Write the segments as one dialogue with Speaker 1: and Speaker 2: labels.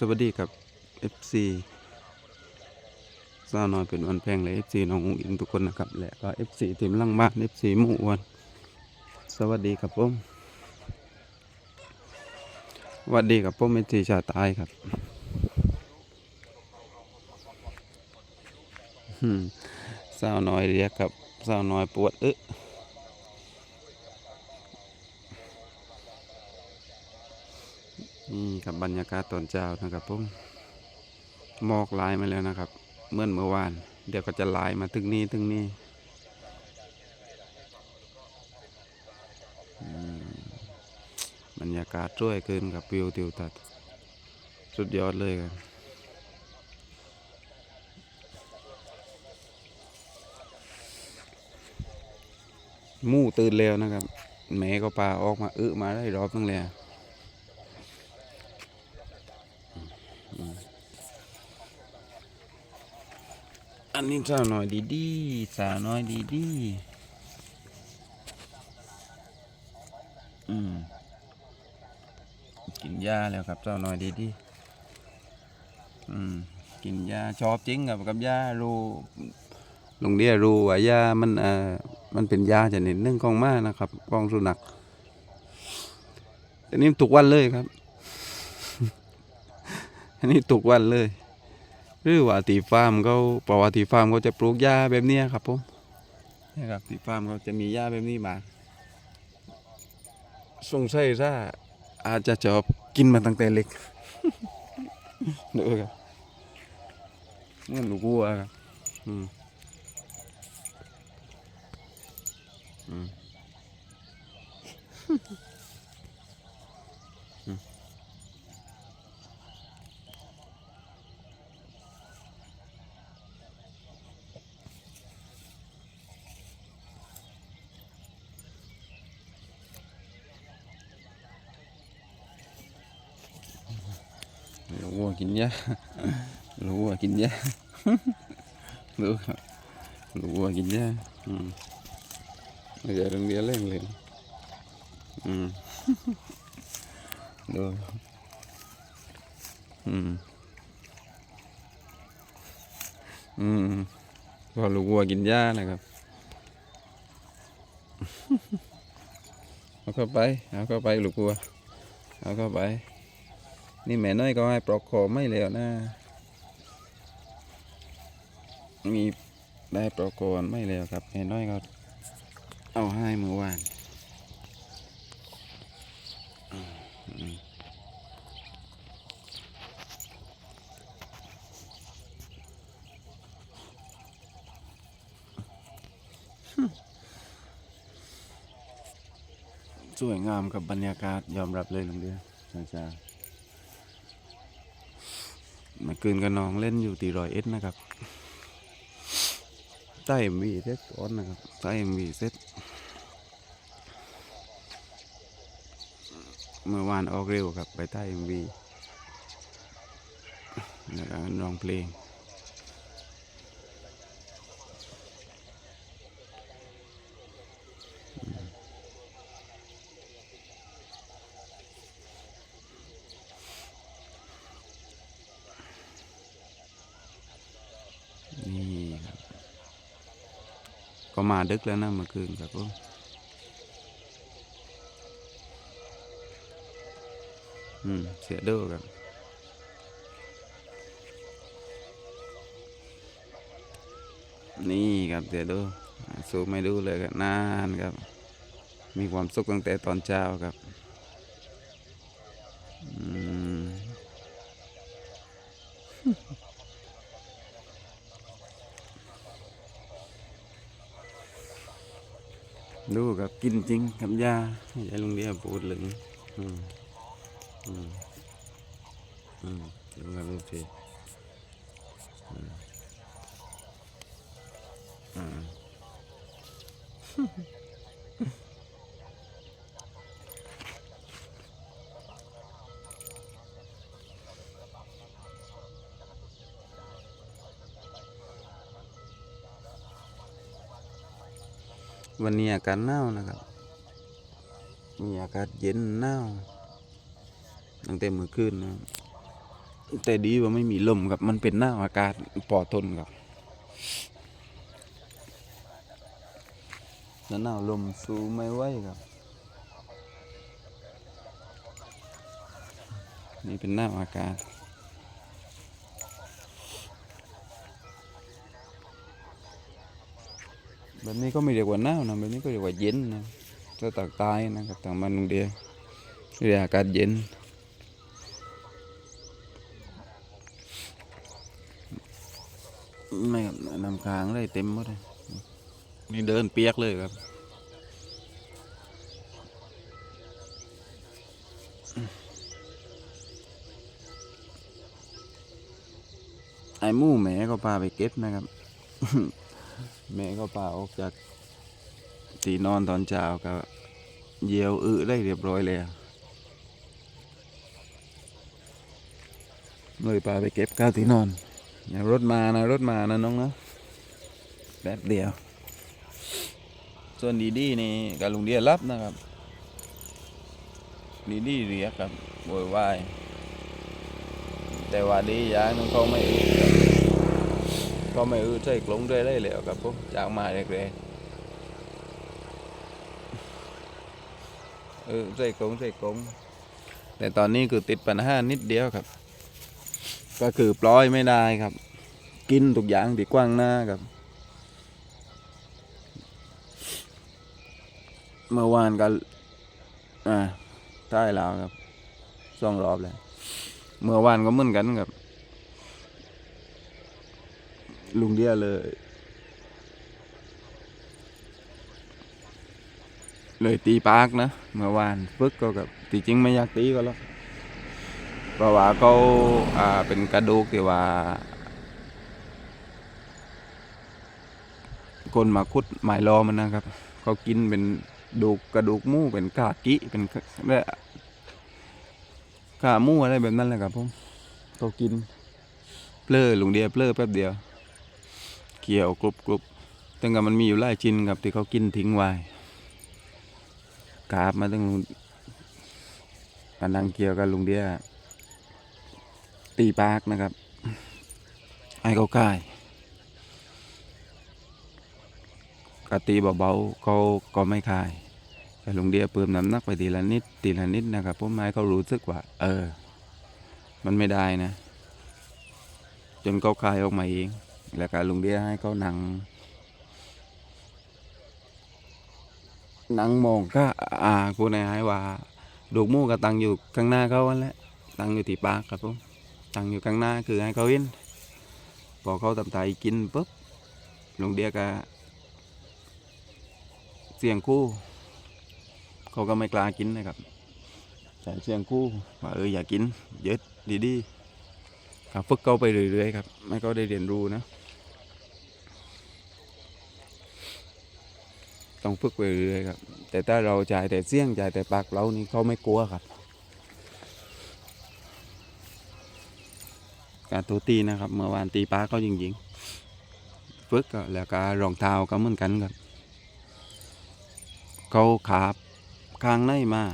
Speaker 1: สวัสดีครับ FC สาวน้อยเป็นวันแพงและ FC น้องอุ๋งอิงทุกคนนะครับ และก็ FC ทีมลังบ้าน FC หมู่อวนสวัสดีครับผมสวัสดีครับผมเอจีชาตายครับอืมสาวน้อยเรียกครับสาวน้อยปวดเอ๊ะนี่ครั บรรยากาศตอนเช้านะครับผมหมอกลายมาแล้วนะครับเมื่อเมื่อวาน เดี๋ยวก็จะลายมาถึงนี้ถึงนี้บรรยากาศช่วยเกินกับวิวทิวทัศน์สุดยอดเลยครับมู่ตื่นแล้วนะครับแม่ก็ปลาออกมาอึมาได้รอบนึงแล้ว อันนี้สาวน้อยดีดีสาวน้อยดีดีอืมกินยาแล้วครับสาวน้อยดีดีอืมกินยาชอบจริงกับกับยารู้ลงเดียรู้ว่ายามันเอ่อมันเป็นยาชนิดหนึ่งของม้านะครับของสุนัขอันนี้ทุกวันเลยครับ อันนี้ทุกวันเลย หรือว่าตีฟาร์มเขาเพราะว่าตีฟาร์มเขาจะปลูกหญ้าแบบนี้ครับผมนี่ครับตีฟาร์มเขาจะมีหญ้าแบบนี้มาสงสัยถ้าอาจจะชอบกินมาตั้งแต่เล็กดูครับเหมื่อนลูกวัวครับอืมอืม รู้ว่ากินยารู้ว่ากินยารู้รู้ว่ากินยาอืม bây giờ đừng đĩa lên liền ừ. được ừ. Ừ. พอลูกวัวกินหญ้านะครับเอาเข้าไป เอาเข้าไปลูกวัว เอาเข้าไป นี่แม่น้อยก็ให้ปลอกคอไม่แล้วนะ มีได้ปลอกคอไม่แล้วครับแม่น้อยก็เอาให้เมื่อวานสวยงามกับบรรยากาศยอมรับเลยลุงเดียวจ้า มื่อคืนกับน้องเล่นอยู่ตีรอยเอ็ดนะครับใต้เอ็มวีเซตก้อนนะครับใต้เอ็มวีเซตเมื่อวานออกเร็วครับไปใต้เอ็มวีแล้วก็ร้องเพลง ก็มาดึกแล้วนะเมื่อคืนครับผมอืม เสียเด้อครับนี่ครับเสียด้ออ่าสูไม่ดูเลยครับนานครับ มีความสุขตั้งแต่ตอนเช้าครับอืม ดูครับกินจริงกับยาอย่าลุงเดียพูดเลยอืมอืมอืมดูครับดูสิอืม วันนี้อากาศหนาวนะครับ มีอากาศเย็นหนาวตั้งแต่เมื่อคืนนะแต่ดีว่าไม่มีลมครับ มันเป็นหน้าอากาศปลอดทนครับแล้วหนาวลมสู้ไม่ไหวครับ นี่เป็นหน้าอากาศ แบบนี้ก็ไม่เรียกว่าหนาวนะแบบนี้ก็เรียกว่าเย็นนะถ้าตากใต้นะครับทางมันนุงเดียเรียกอากาศเย็นไม่ครับน้ำค้างเลยเต็มหมดเลยนี่เดินเปียกเลยครับไอ้หมู่แม่ก็พาไปเก็บนะครับ แม่ก็พาออกจากตีนอนตอนเช้าก็เยียวอึได้เรียบร้อยแล้วเลยพาไปเก็บข้าวที่นอนอย่ารถมานะรถมานะน้องนะแป๊บเดียว ส่วนดีดีนี่กับลุงเดียรับนะครับ ดีดีเรียกครับโวยวายแต่ว่าดีอย่างนึงเขาไม่อึ ก็ไม่อึใส่กลงด้วยได้แล้วครับผมจากมาเรียกเลยเออใส่กลงใส่กลงแต่ตอนนี้คือติดปัญหานิดเดียวครับ ก็คือปล่อยไม่ได้ครับ กินทุกอย่างที่กว้างหน้าครับ เมื่อวานก็อ่าใต้ลาวครับสองรอบแล้วเมื่อวานก็เหมือนกันครับ ลุงเดียเลย เลยตีปากนะเมื่อวานฝึกก็กับที่จริงไม่อยากตีก็แล้วเพราะว่าเขาอ่าเป็นกระดูกที่ว่า คนมาคุดหมายรอมันนะครับ เขากินเป็นดูกกระดูกหมูเป็นกากิเป็นเนี่ยขาหมูอะไรแบบนั้นแหละครับผมเขากินเปลือลุงเดียเปลือแป๊บเดียว เกี่ยวกรุบกรุบตั้งแต่มันมีอยู่หลายชิ้นครับที่เขากินทิ้งไว้กราบมาตั้งกำลังเกี่ยวกับลุงเดียตีปากนะครับ ไอ้เขากายกตีเบาๆเขาก็ไม่คาย แต่ลุงเดียเพิ่มน้ำหนักไปทีละนิดทีละนิดนะครับเพราะไม้เขารู้สึกว่า เออ มันไม่ได้นะ จนเขาคายออกมาเอง แล้วก็ลุงเดียให้เขานั่งนั่งมองก็อ่ากูนายว่าดูกมูก็ตั้งอยู่ข้างหน้าเขาอันแหละตั้งอยู่ที่ปากครับผมตั้งอยู่ข้างหน้าคือให้เขาเห็นพอเขาทำไทยกินปุ๊บลุงเดียก็เสียงคู่ เขาก็ไม่กล้ากินนะครับใส่เสียงคู่ว่าเอออย่ากินเยอะดีๆครับฝึกเขาไปเรื่อยๆครับไม่เขาได้เรียนรู้นะ ต้องฝึกไปเรื่อยครับ แต่ถ้าเราจ่ายแต่เสี่ยงจ่ายแต่ปากเรานี่เขาไม่กลัวครับ การตัวตีนะครับ เมื่อวานตีป้าเขาจริงๆฝึกแล้วก็รองเท้าก็เหมือนกันครับเขาขาบข้างในมา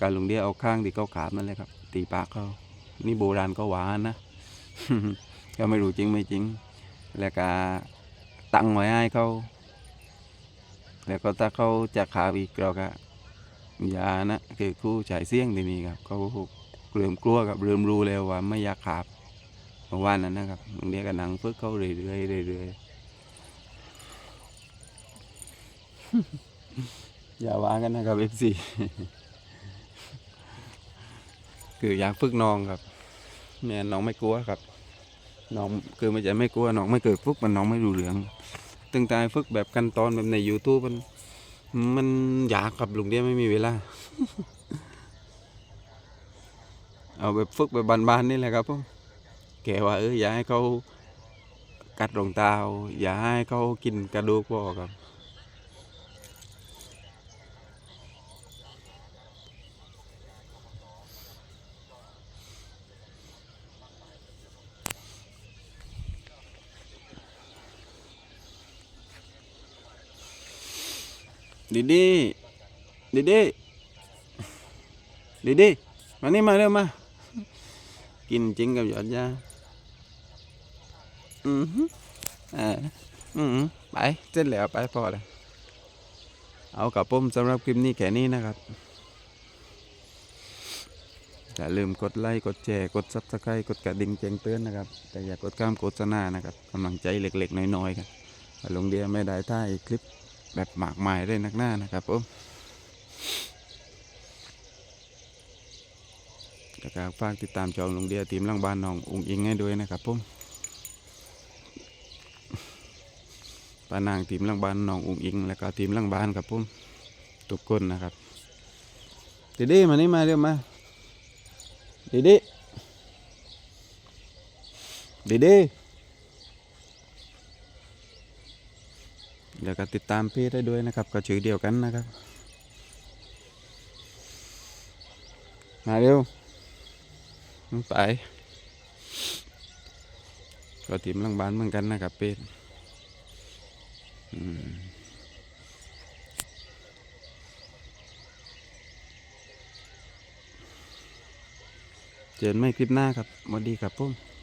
Speaker 1: การลุงเดียเอาข้างที่เขาขาบนั่นเลยครับ ตีปากเขานี่โบราณก็หวานนะก็ไม่รู้จริงไม่จริง แล้วก็ตั้งไว้ให้เขา แล้วก็ถ้าเขาจะขาอีกเราก็ยานะคือคู่ฉายเสียงที่นี่ครับเขาเริ่มกลัวกับเริ่มรู้แล้วว่าไม่อยากขาบเมื่อวานนั้นนะครับเดียกับหนังฝึกเขาเรื่อยๆเรื่อยๆอย่าว่ากันนะครับเอฟซีคืออยากฝึกน้องครับแม่น้องไม่กลัวครับน้องคือไม่ใช่ไม่กลัวน้องไม่เกิดฝึกมันน้องไม่รู้เรื่อง ตึงตายฝึกแบบกันตอนแบบใน YouTube มันมันยากกับลุงเดียไม่มีเวลา เอาแบบฝึกแบบบานๆนี่แหละครับผมแกว่าเอออย่าให้เขากัดรองเท้าอย่าให้เขากินกระดูกพ่อครับ ดีดีดีดีดีดีมานี่มาเร็วมา กินจริงกับหยอดยา อือฮึเอออือฮึไปเสร็จแล้วไปพอเลยเอากับผมสำหรับคลิปนี้แค่นี้นะครับ อย่าลืมกดไลค์ กดแชร์ กดซับสไครต์กดกระดิ่งแจ้งเตือนนะครับ แต่อย่ากดข้ามโฆษณานะครับกำลังใจเล็กๆ น้อยๆกันลงเดียไม่ได้ถ่ายคลิป แบบหมากมายเลยนักหน้านะครับผมแล้วก็ฝากติดตามจองลงเดียทีมหลังบ้านน้องอุ้งอิงให้ด้วยนะครับผมปานางทีมหลังบ้านน้องอุ้งอิง แล้วก็ทีมหลังบ้านครับผมทุกคนนะครับดีดีมานี่มาเร็วมาดีดีดีดี แล้วก็ติดตามเพจได้ด้วยนะครับ ก็ชื่อเดียวกันนะครับ มาเร็วไปก็ทีมลังบ้านเหมือนกันนะครับเป็ดเจอกันไม่คลิปหน้าครับสวัสดีครับผม